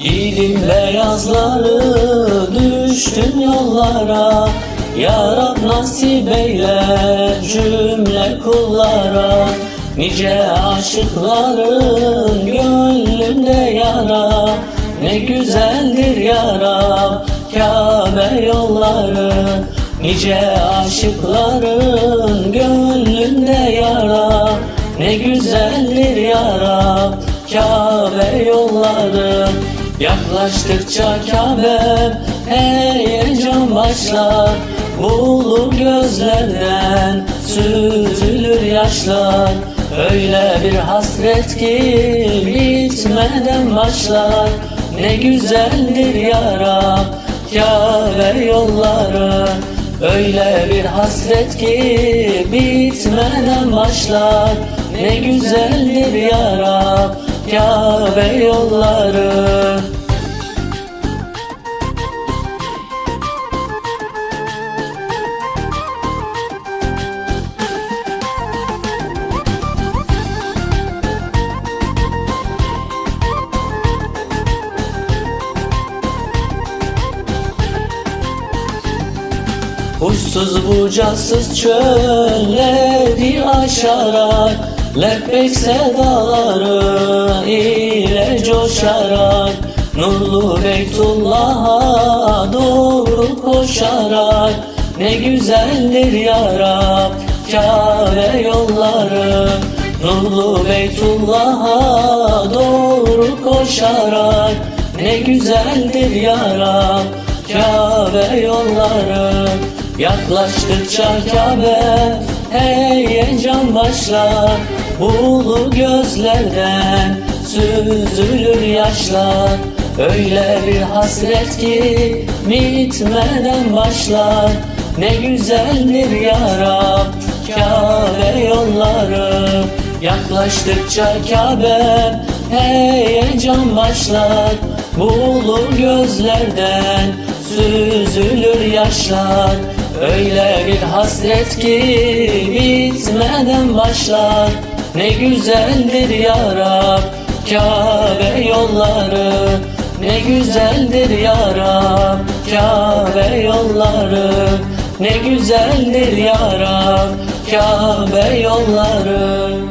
Giydim beyazları düştüm yollara. Ya Rab nasip eyle cümle kullara. Nice aşıkların gönlünde yara. Ne güzeldir ya Rab Kabe yolları. Nice aşıkların gönlünde yara. Ne güzeldir ya Rab Kabe yolları Yaklaştıkça Kabe heyecan başlar. Buğulu gözlerden süzülür yaşlar. Öyle bir hasret ki bitmeden başlar. Ne güzeldir ya Rab Kabe yolları. Öyle bir hasret ki bitmeden başlar. Ne güzeldir ya Rab Kabe yolları. Uçsuz bucasız çölleri aşarak Lebbek sedaları ile coşarak Nurlu Beytullah'a doğru koşarak Ne güzeldir ya Rab Kabe yolları. Nurlu Beytullah'a doğru koşarak Ne güzeldir ya Rab Kabe yolları. Yaklaştıkça Kabe heyecan başlar Buğulu gözlerden süzülür yaşlar. Öyle bir hasret ki bitmeden başlar. Ne güzeldir ya Rab Kabe yolları. Yaklaştıkça Kabe heyecan başlar. Buğulu gözlerden süzülür yaşlar. Öyle bir hasret ki bitmeden başlar Ne güzeldir ya Rab Kabe yolları. Ne güzeldir ya Rab Kabe yolları. Ne güzeldir ya Rab Kabe yolları